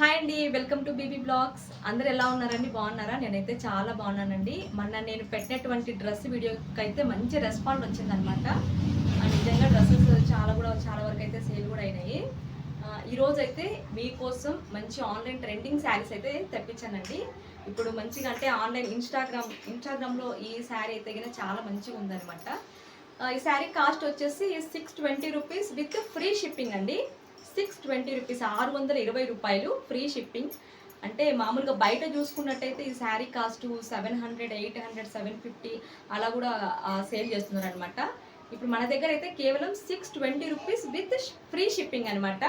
Hi అండి welcome to BB blogs అందరు ఎలా ఉన్నారండి? బాగున్నారా? నేనైతే చాలా బాగున్నానండి. మొన్న నేను పెట్టినటువంటి డ్రెస్ వీడియోకి అయితే మంచి రెస్పాండ్ వచ్చిందనమాట. నిజంగా డ్రెస్సెస్ చాలా కూడా చాలా వరకు అయితే సేల్ కూడా అయినాయి. ఈరోజు అయితే మీకోసం మంచి ఆన్లైన్ ట్రెండింగ్ శారీస్ అయితే తెప్పించానండి. ఇప్పుడు మంచిగా అంటే ఆన్లైన్ ఇన్స్టాగ్రామ్ ఇన్స్టాగ్రామ్లో ఈ శారీ అయితే గిన చాలా మంచిగా ఉందనమాట. ఈ శారీ కాస్ట్ వచ్చేసి six twenty rupees with free shipping అండి. సిక్స్ ట్వంటీ రూపీస్ ఆరు వందల ఇరవై రూపాయలు ఫ్రీ షిప్పింగ్ అంటే మామూలుగా బయట చూసుకున్నట్టయితే ఈ sari cost seven hundred eight hundred seven fifty అలా కూడా సేల్ చేస్తున్నారు అనమాట ఇప్పుడు మన దగ్గర అయితే కేవలం six twenty rupees with free shipping అనమాట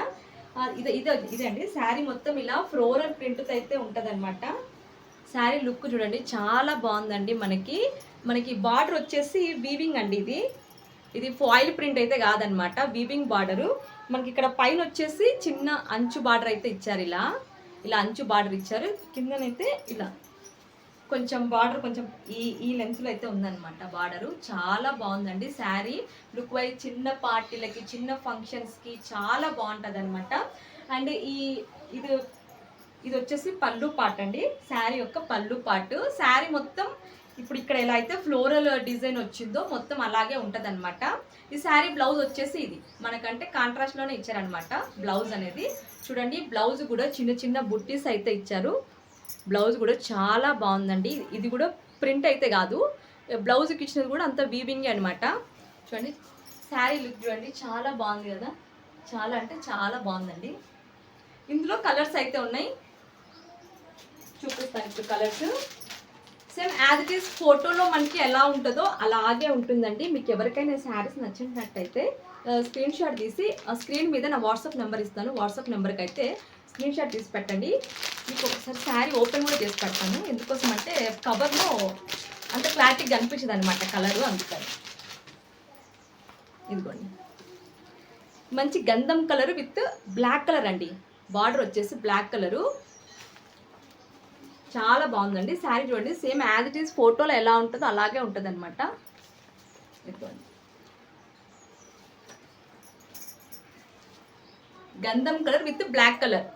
ఇది ఇది ఇదండి. శారీ మొత్తం ఇలా ఫ్లోరల్ ప్రింట్తో అయితే ఉంటుందన్నమాట. శారీ లుక్ చూడండి చాలా బాగుందండి మనకి. మనకి బార్డర్ వచ్చేసి వీవింగ్ అండి ఇది. ఇది ఫాయిల్ ప్రింట్ అయితే కాదనమాట వీవింగ్ బార్డరు. మనకి ఇక్కడ పైన వచ్చేసి చిన్న అంచు బార్డర్ అయితే ఇచ్చారు ఇలా. ఇలా అంచు బార్డర్ ఇచ్చారు. కిందనైతే ఇలా. కొంచెం బార్డర్ కొంచెం ఈ ఈ లెంత్లో అయితే ఉందన్నమాట బార్డరు. చాలా బాగుందండి. శారీ లుక్ వైజ్ చిన్న పార్టీలకి చిన్న ఫంక్షన్స్కి చాలా బాగుంటుంది అనమాట అండ్ ఈ ఇది ఇది వచ్చేసి పళ్ళు పాట్ అండి శారీ యొక్క పళ్ళు పాటు. శారీ మొత్తం ఇప్పుడు ఇక్కడ ఎలా అయితే ఫ్లోరల్ డిజైన్ వచ్చిందో మొత్తం అలాగే ఉంటుంది ఈ శారీ బ్లౌజ్ వచ్చేసి ఇది. మనకంటే కాంట్రాస్ట్లోనే ఇచ్చారనమాట బ్లౌజ్ అనేది. చూడండి బ్లౌజ్ కూడా చిన్న చిన్న బుట్టీస్ అయితే ఇచ్చారు. బ్లౌజ్ కూడా చాలా బాగుందండి. ఇది కూడా ప్రింట్ అయితే కాదు. బ్లౌజ్కి ఇచ్చినది కూడా అంత వీవింగ్ అనమాట చూడండి శారీ లుక్ చూడండి చాలా బాగుంది కదా. చాలా అంటే చాలా బాగుందండి. ఇందులో కలర్స్ అయితే ఉన్నాయి. చూపిస్తాను ఇప్పుడు colours same as it is ఫోటోలో మనకి ఎలా ఉంటుందో అలాగే ఉంటుందండి. మీకు ఎవరికైనా శారీస్ నచ్చినట్టయితే స్క్రీన్ షాట్ తీసి ఆ స్క్రీన్ మీద నా వాట్సాప్ నెంబర్ ఇస్తాను. వాట్సాప్ నెంబర్కి అయితే స్క్రీన్ షాట్ తీసి పెట్టండి. మీకు ఒకసారి శారీ ఓపెన్ కూడా చేసి పెడతాను. ఎందుకోసం అంటే కవర్లో అంత క్లారిటీగా కనిపించదు అనమాట కలరు అందుకని. ఇదిగోండి. మంచి గంధం కలర్ విత్ బ్లాక్ కలర్ అండి. బార్డర్ వచ్చేసి బ్లాక్ కలరు చాలా బాగుందండి. శారీ చూడండి. సేమ్ యాజ్ ఇట్ ఈస్ ఫోటోలో ఎలా ఉంటుందో అలాగే ఉంటుంది అనమాట గంధం కలర్ విత్ బ్లాక్ కలర్.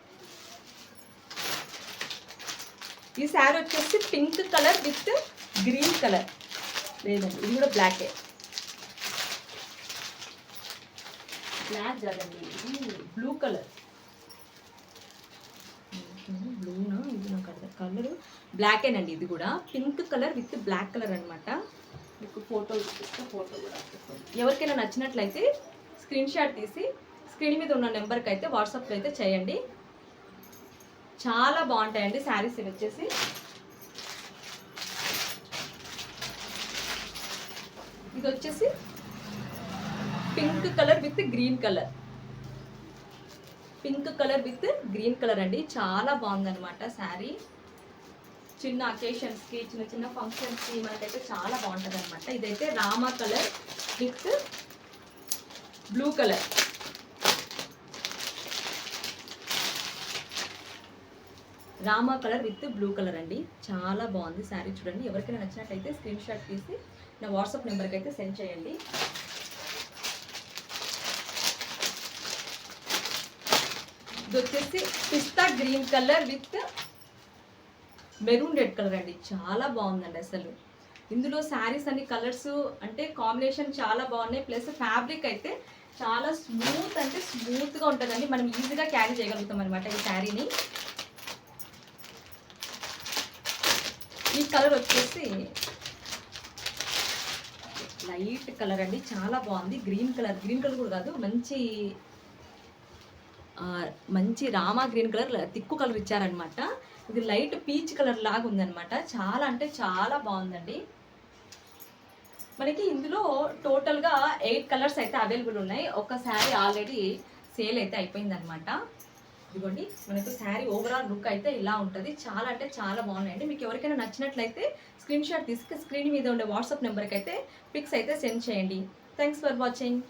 ఈ శారీ వచ్చేసి pink colour with green colour. లేదండి ఇది కూడా బ్లాకే. బ్లాక్ కదండి బ్లూ కలర్ బ్లూనా ఇది నాకు అర్థం అండి బ్లాకేనండి ఇది కూడా. Pink colour with black colour అనమాట మీకు ఫోటో ఫోటో కూడా ఎవరికైనా నచ్చినట్లయితే స్క్రీన్ షాట్ తీసి స్క్రీన్ మీద ఉన్న నెంబర్కి అయితే వాట్సాప్లో అయితే చేయండి. చాలా బాగుంటాయండి శారీస్ ఇవి వచ్చేసి. ఇది వచ్చేసి pink colour with green colour pink colour with green colour అండి. చాలా బాగుందనమాట శారీ. చిన్న అకేషన్స్కి చిన్న చిన్న ఫంక్షన్స్కి మనకైతే చాలా బాగుంటుంది అనమాట ఇదైతే రామా కలర్ విత్ బ్లూ కలర్. రామా కలర్ విత్ బ్లూ కలర్ అండి. చాలా బాగుంది శారీ చూడండి. ఎవరికైనా నచ్చినట్లయితే స్క్రీన్ షాట్ తీసి నా వాట్సాప్ నెంబర్కి అయితే సెండ్ చేయండి. ఇది వచ్చేసి పిస్తా green colour with maroon red colour అండి. చాలా బాగుందండి అసలు. ఇందులో శారీస్ అన్ని కలర్స్ అంటే కాంబినేషన్ చాలా బాగున్నాయి. ప్లస్ ఫ్యాబ్రిక్ అయితే చాలా స్మూత్ అంటే స్మూత్గా ఉంటుందండి. మనం ఈజీగా క్యారీ చేయగలుగుతాం అనమాట ఈ శారీని. ఈ కలర్ వచ్చేసి లైట్ కలర్ అండి. చాలా బాగుంది. Green colour. గ్రీన్ కలర్ కూడా కాదు మంచి మంచి రామా గ్రీన్ కలర్ తిక్కు కలర్ ఇచ్చారనమాట ఇది లైట్ పీచ్ కలర్ లాగా ఉందన్నమాట. చాలా అంటే చాలా బాగుందండి. మనకి ఇందులో టోటల్గా ఎయిట్ కలర్స్ అయితే అవైలబుల్ ఉన్నాయి. ఒక శారీ ఆల్రెడీ సేల్ అయితే అయిపోయిందనమాట ఇదిగోండి మనకు శారీ ఓవరాల్ లుక్ అయితే ఇలా ఉంటుంది. చాలా అంటే చాలా బాగున్నాయండి. మీకు ఎవరికైనా నచ్చినట్లయితే స్క్రీన్ షాట్ తీసుకు స్క్రీన్ మీద ఉండే వాట్సాప్ నెంబర్కి అయితే పిక్స్ అయితే సెండ్ చేయండి. Thanks for watching